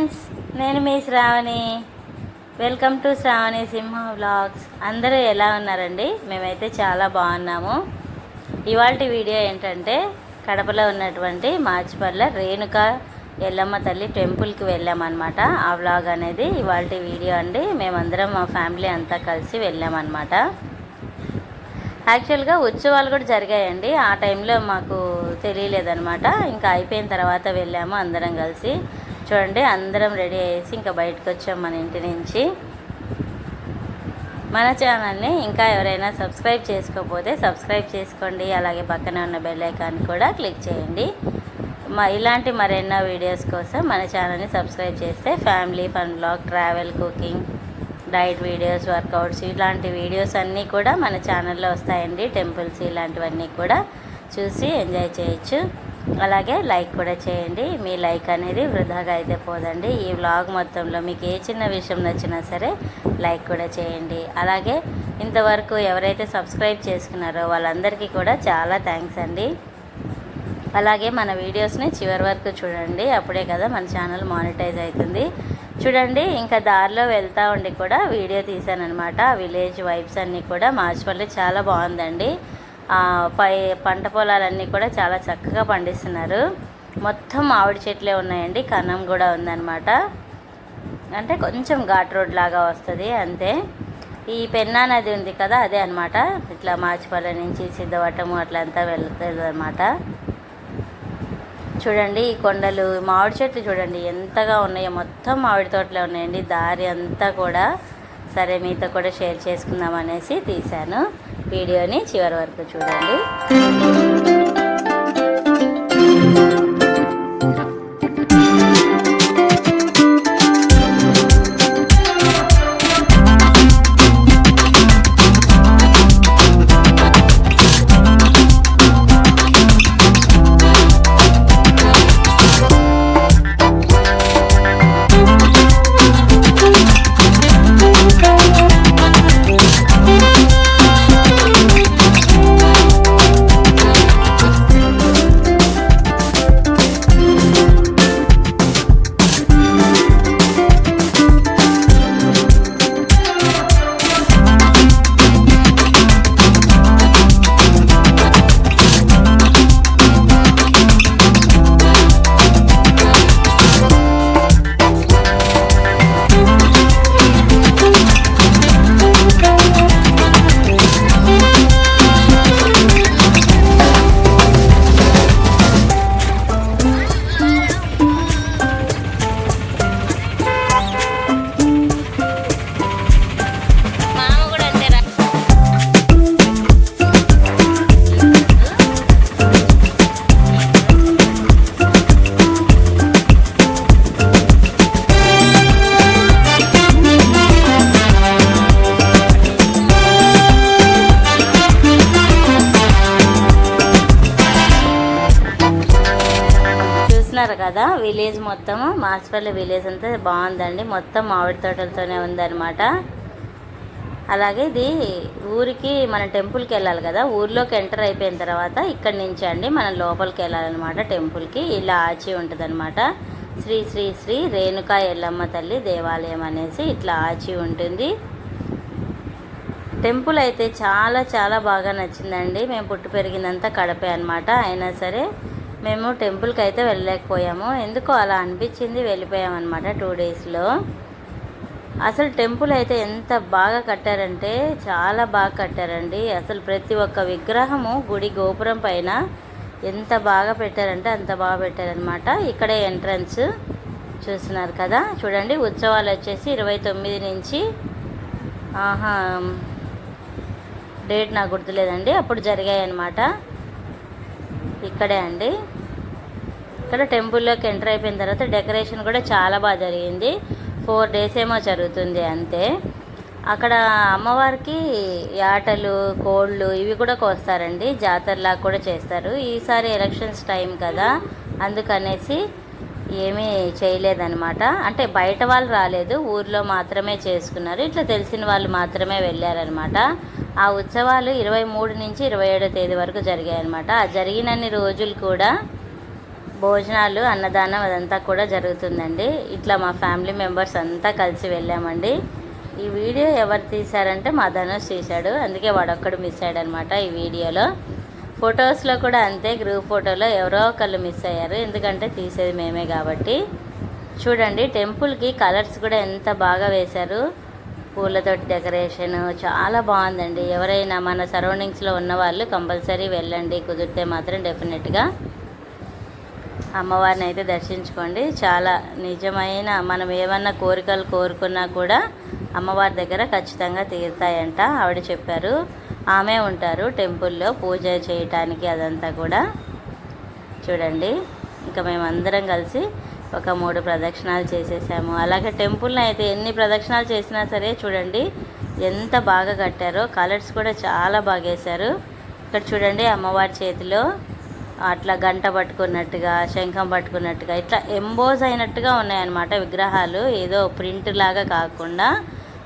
Friends నేను మీ Shravani. Welcome to Shravani Simha vlogs అందరూ ఎలా ఉన్నారండి? మేమైతే చాలా బాగున్నాము. ఇవాళ వీడియో ఏంటంటే కడపలో ఉన్నటువంటి మార్చిపల్ల రేణుక ఎల్లమ్మ తల్లి టెంపుల్కి వెళ్ళామన్నమాట. ఆ వ్లాగ్ అనేది ఇవాళ వీడియో అండి. మేమందరం మా ఫ్యామిలీ అంతా కలిసి వెళ్ళామన్నమాట. యాక్చువల్గా ఉత్సవాలు కూడా జరిగాయండి. ఆ టైంలో మాకు తెలియలేదనమాట ఇంకా అయిపోయిన తర్వాత వెళ్ళాము అందరం కలిసి. చూడండి అందరం రెడీ అయ్యేసి ఇంకా బయటకు వచ్చాం మన ఇంటి నుంచి. మన ఛానల్ని ఇంకా ఎవరైనా సబ్స్క్రైబ్ చేసుకోకపోతే సబ్స్క్రైబ్ చేసుకోండి అలాగే పక్కనే ఉన్న బెల్ ఐకాన్ కూడా క్లిక్ చేయండి. మా ఇలాంటి మరెన్నో వీడియోస్ కోసం మన ఛానల్ని సబ్స్క్రైబ్ చేస్తే family fun blog travel cooking diet videos workouts ఇలాంటి వీడియోస్ అన్నీ కూడా మన ఛానల్లో వస్తాయండి. టెంపుల్స్ ఇలాంటివన్నీ కూడా చూసి ఎంజాయ్ చేయొచ్చు. అలాగే లైక్ కూడా చేయండి. మీ లైక్ అనేది వృధాగా అయితే పోదండి. ఈ వ్లాగ్ మొత్తంలో మీకు ఏ చిన్న విషయం నచ్చినా సరే లైక్ కూడా చేయండి. అలాగే ఇంతవరకు ఎవరైతే సబ్స్క్రైబ్ చేసుకున్నారో వాళ్ళందరికీ కూడా చాలా థ్యాంక్స్ అండి. అలాగే మన వీడియోస్ని చివరి వరకు చూడండి. అప్పుడే కదా మన ఛానల్ మానిటైజ్ అవుతుంది. చూడండి ఇంకా దారిలో వెళ్తూ ఉండి కూడా వీడియో తీశానమాట విలేజ్ వైబ్స్ అన్నీ కూడా మార్చిపల్లి చాలా బాగుందండి. పై పంట పొలాలన్నీ కూడా చాలా చక్కగా పండిస్తున్నారు. మొత్తం మామిడి చెట్లే ఉన్నాయండి. కన్నం కూడా ఉందన్నమాట. అంటే కొంచెం ఘాట్ రోడ్ లాగా వస్తుంది అంతే. ఈ పెన్నా నది ఉంది కదా అదే అనమాట ఇట్లా మార్చిపల్లి నుంచి సిద్ధవటము అట్లా అంతా వెళ్తుంది అనమాట చూడండి ఈ కొండలు మామిడి చెట్లు చూడండి ఎంతగా ఉన్నాయో. మొత్తం మామిడి తోటలే ఉన్నాయండి. దారి అంతా కూడా సరే మీతో కూడా షేర్ చేసుకుందాం అనేసి తీశాను. వీడియోని చివరి వరకు చూడండి. విలేజ్ మొత్తము మాసిపల్లి విలేజ్ అంతా బాగుందండి. మొత్తం మామిడి తోటలతోనే ఉందన్నమాట. అలాగే ఇది ఊరికి మన టెంపుల్కి వెళ్ళాలి కదా. ఊర్లోకి ఎంటర్ అయిపోయిన తర్వాత ఇక్కడి నుంచి అండి మనం లోపలికి వెళ్ళాలన్నమాట టెంపుల్కి. ఇలా ఆచి ఉంటుంది శ్రీ శ్రీ శ్రీ రేణుకా ఎల్లమ్మ తల్లి దేవాలయం అనేసి ఇట్లా ఆచి ఉంటుంది. టెంపుల్ అయితే చాలా చాలా బాగా నచ్చిందండి. మేము పుట్టి పెరిగిందంతా కడపే అనమాట అయినా సరే మేము టెంపుల్కి అయితే వెళ్ళలేకపోయాము. ఎందుకో అలా అనిపించింది వెళ్ళిపోయామన్నమాట టూ డేస్లో అసలు టెంపుల్ అయితే ఎంత బాగా కట్టారంటే చాలా బాగా కట్టారండి. అసలు ప్రతి ఒక్క విగ్రహము గుడి గోపురం పైన ఎంత బాగా పెట్టారంటే అంత బాగా పెట్టారనమాట ఇక్కడే ఎంట్రన్స్ చూస్తున్నారు కదా. చూడండి ఉత్సవాలు వచ్చేసి ఇరవై తొమ్మిది నుంచి ఆహా డేట్ నాకు గుర్తులేదండి. అప్పుడు జరిగాయి అన్నమాట ఇక్కడే అండి. ఇక్కడ టెంపుల్లోకి ఎంటర్ అయిపోయిన తర్వాత డెకరేషన్ కూడా చాలా బాగా జరిగింది. ఫోర్ డేస్ ఏమో జరుగుతుంది అంతే. అక్కడ అమ్మవారికి ఆటలు కోళ్ళు ఇవి కూడా కోస్తారండి. జాతరలా కూడా చేస్తారు. ఈసారి ఎలక్షన్స్ టైం కదా. అందుకనేసి ఏమీ చేయలేదన్నమాట. అంటే బయట వాళ్ళు రాలేదు. ఊర్లో మాత్రమే చేసుకున్నారు. ఇట్లా తెలిసిన వాళ్ళు మాత్రమే వెళ్ళారనమాట ఆ ఉత్సవాలు ఇరవై మూడు నుంచి ఇరవై ఏడో తేదీ వరకు జరిగాయి అనమాట ఆ జరిగినన్ని రోజులు కూడా భోజనాలు అన్నదానం అదంతా కూడా జరుగుతుందండి. ఇట్లా మా ఫ్యామిలీ మెంబర్స్ అంతా కలిసి వెళ్ళామండి. ఈ వీడియో ఎవరు తీశారంటే మా ధనుష్ తీశాడు. అందుకే వాడొక్కడు మిస్ అయ్యాడనమాట ఈ వీడియోలో. ఫొటోస్లో కూడా అంతే గ్రూప్ ఫోటోలో ఎవరో ఒకళ్ళు మిస్ అయ్యారు. ఎందుకంటే తీసేది మేమే కాబట్టి. చూడండి టెంపుల్కి కలర్స్ కూడా ఎంత బాగా వేశారు. పూలతోటి డెకరేషన్ చాలా బాగుందండి. ఎవరైనా మన సరౌండింగ్స్లో ఉన్న వాళ్ళు కంపల్సరీ వెళ్ళండి. కుదిరితే మాత్రం డెఫినెట్గా. అమ్మవారిని అయితే దర్శించుకోండి. చాలా నిజమైన మనం ఏమన్నా కోరికలు కోరుకున్నా కూడా అమ్మవారి దగ్గర ఖచ్చితంగా తీరుతాయంట. ఆవిడ చెప్పారు ఆమె ఉంటారు టెంపుల్లో పూజ చేయటానికి అదంతా కూడా. చూడండి ఇంకా మేమందరం కలిసి ఒక మూడు ప్రదక్షిణాలు చేసేసాము. అలాగే టెంపుల్ని అయితే ఎన్ని ప్రదక్షిణాలు చేసినా సరే చూడండి ఎంత బాగా కట్టారో కలర్స్ కూడా చాలా బాగా వేశారు. ఇక్కడ చూడండి అమ్మవారి చేతిలో అట్లా గంట పట్టుకున్నట్టుగా శంఖం పట్టుకున్నట్టుగా ఇట్లా ఎంబోజ్ అయినట్టుగా ఉన్నాయన్నమాట విగ్రహాలు. ఏదో ప్రింట్ లాగా కాకుండా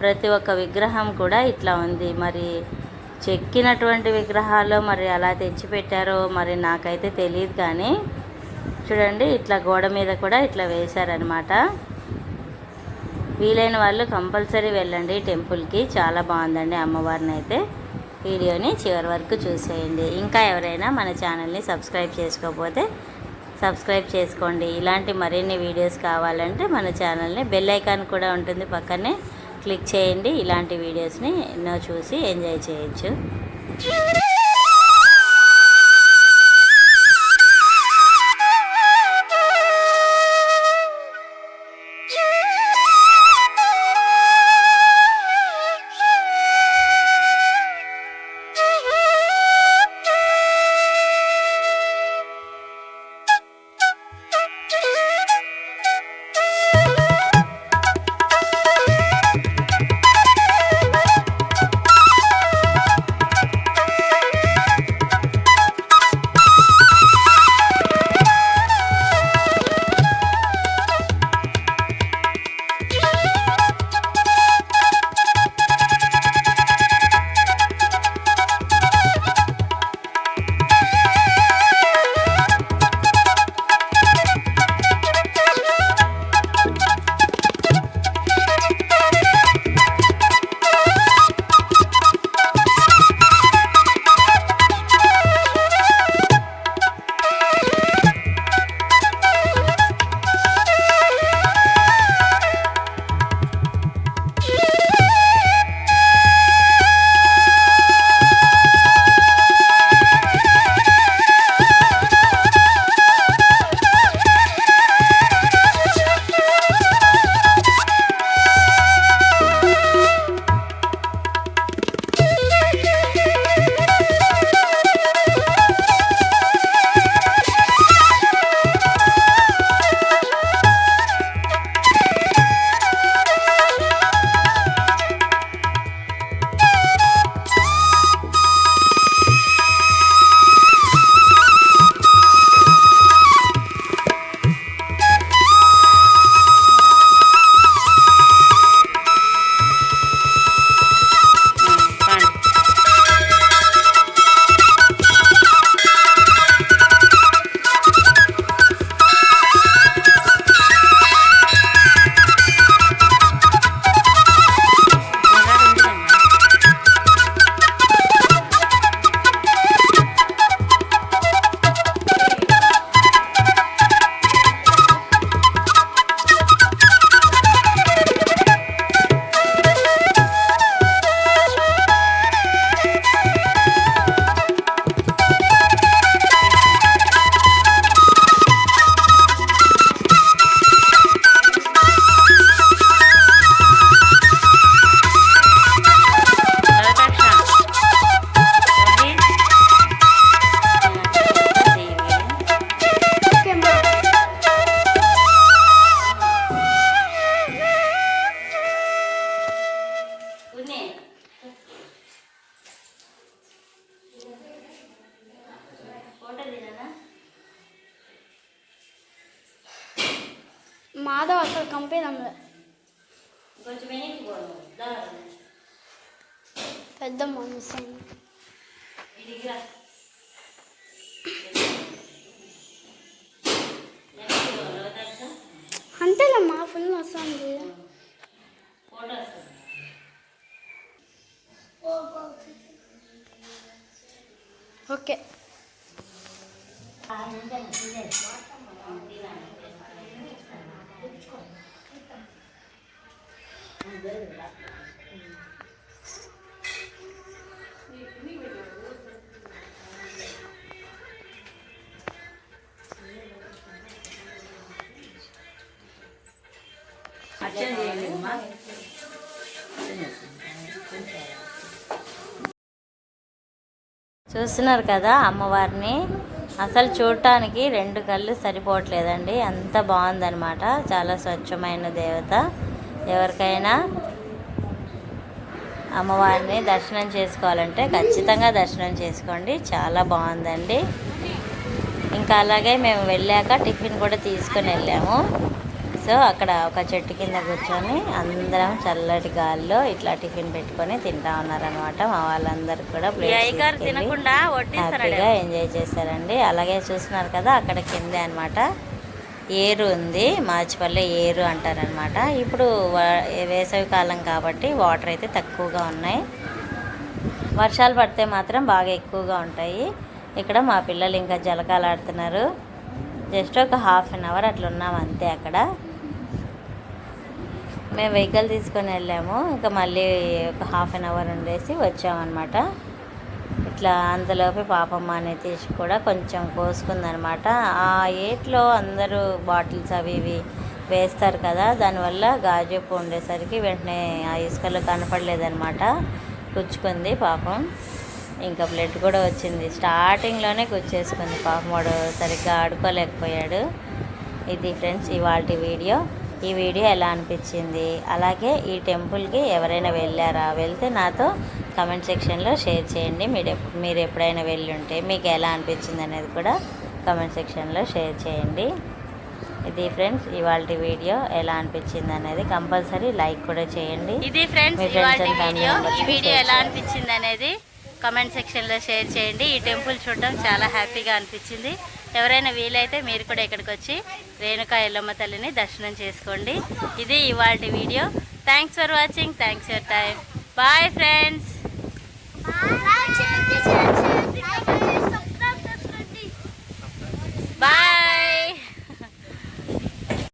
ప్రతి ఒక్క విగ్రహం కూడా ఇట్లా ఉంది. మరి చెక్కినటువంటి విగ్రహాలు మరి అలా తెచ్చిపెట్టారో మరి నాకైతే తెలియదు కానీ చూడండి ఇట్లా గోడ మీద కూడా ఇట్లా వేశారనమాట వీలైన వాళ్ళు కంపల్సరీ వెళ్ళండి టెంపుల్కి. చాలా బాగుందండి అమ్మవారిని అయితే వీడియోని చివరి వరకు చూసేయండి. ఇంకా ఎవరైనా మన ఛానల్ని సబ్స్క్రైబ్ చేసుకోకపోతే సబ్స్క్రైబ్ చేసుకోండి. ఇలాంటి మరిన్ని వీడియోస్ కావాలంటే మన ఛానల్ని బెల్ ఐకాన్ కూడా ఉంటుంది పక్కనే. క్లిక్ చేయండి. ఇలాంటి వీడియోస్ని ఎన్నో చూసి ఎంజాయ్ చేయొచ్చు. మాధవ్ అక్కడ కంపేదమ్మ కొంచెం వెనక్కి పోను దారి. పెద్దమ్మ మిస్ అయింది ఇదిగా అంతేలమ్మా ఫుల్ వస్తుంది ఓకే చూస్తున్నారు కదా అమ్మవారిని. అసలు చూడటానికి రెండు కళ్ళు సరిపోవట్లేదండి. అంత బాగుందనమాట చాలా స్వచ్ఛమైన దేవత. ఎవరికైనా అమ్మవారిని దర్శనం చేసుకోవాలంటే ఖచ్చితంగా దర్శనం చేసుకోండి. చాలా బాగుందండి. ఇంకా అలాగే మేము వెళ్ళాక టిఫిన్ కూడా తీసుకొని వెళ్ళాము. సో అక్కడ ఒక చెట్టు కింద కూర్చొని అందరం చల్లటి గాలిలో ఇట్లా టిఫిన్ పెట్టుకొని తింటా ఉన్నారనమాట మా వాళ్ళందరూ కూడా హ్యాపీగా ఎంజాయ్ చేశారండి. అలాగే చూస్తున్నారు కదా అక్కడ కిందే అన్నమాట. ఏరు ఉంది మాచిపల్లి ఏరు అంటారనమాట ఇప్పుడు వేసవి కాలం కాబట్టి వాటర్ అయితే తక్కువగా ఉన్నాయి. వర్షాలు పడితే మాత్రం బాగా ఎక్కువగా ఉంటాయి. ఇక్కడ మా పిల్లలు ఇంకా జలకాలు ఆడుతున్నారు జస్ట్ ఒక హాఫ్ అన్ అవర్ అట్లా ఉన్నాం అంతే అక్కడ. మేము వెహికల్ తీసుకొని వెళ్ళాము. ఇంకా మళ్ళీ ఒక హాఫ్ అన్ అవర్ ఉండేసి వచ్చామన్నమాట. ఇట్లా అంతలోపే పాపమ్మ అనే తీసి కూడా కొంచెం కోసుకుందనమాట ఆ ఏట్లో అందరూ బాటిల్స్ అవి ఇవి వేస్తారు కదా దానివల్ల గాజుపు ఉండేసరికి వెంటనే ఆ ఇసుకలో కనపడలేదనమాట గుచ్చుకుంది పాపం. ఇంకా బ్లడ్ కూడా వచ్చింది. స్టార్టింగ్లోనే గుచ్చేసుకుంది పాపం. వాడు సరిగ్గా ఆడుకోలేకపోయాడు. ఇది ఫ్రెండ్స్ ఇవాళ వీడియో. ఈ వీడియో ఎలా అనిపించింది? అలాగే ఈ టెంపుల్కి ఎవరైనా వెళ్ళారా? వెళ్తే నాతో కమెంట్ సెక్షన్లో షేర్ చేయండి. మీరు మీరు ఎప్పుడైనా వెళ్ళి ఉంటే మీకు ఎలా అనిపించింది అనేది కూడా కమెంట్ సెక్షన్లో షేర్ చేయండి. ఇది ఫ్రెండ్స్ ఇవాళ వీడియో ఎలా అనిపించింది అనేది కంపల్సరీ లైక్ కూడా చేయండి. ఇది ఫ్రెండ్స్ వీడియో. ఈ వీడియో ఎలా. అనిపించింది అనేది కమెంట్ సెక్షన్లో షేర్ చేయండి. ఈ టెంపుల్ చూడడం చాలా హ్యాపీగా అనిపించింది. ఎవరైనా వీలైతే మీరు కూడా ఇక్కడికి వచ్చి రేణుకా ఎల్లమ్మ తల్లిని దర్శనం చేసుకోండి. ఇది ఇవాళ video. Thanks for watching thanks your time bye friends bye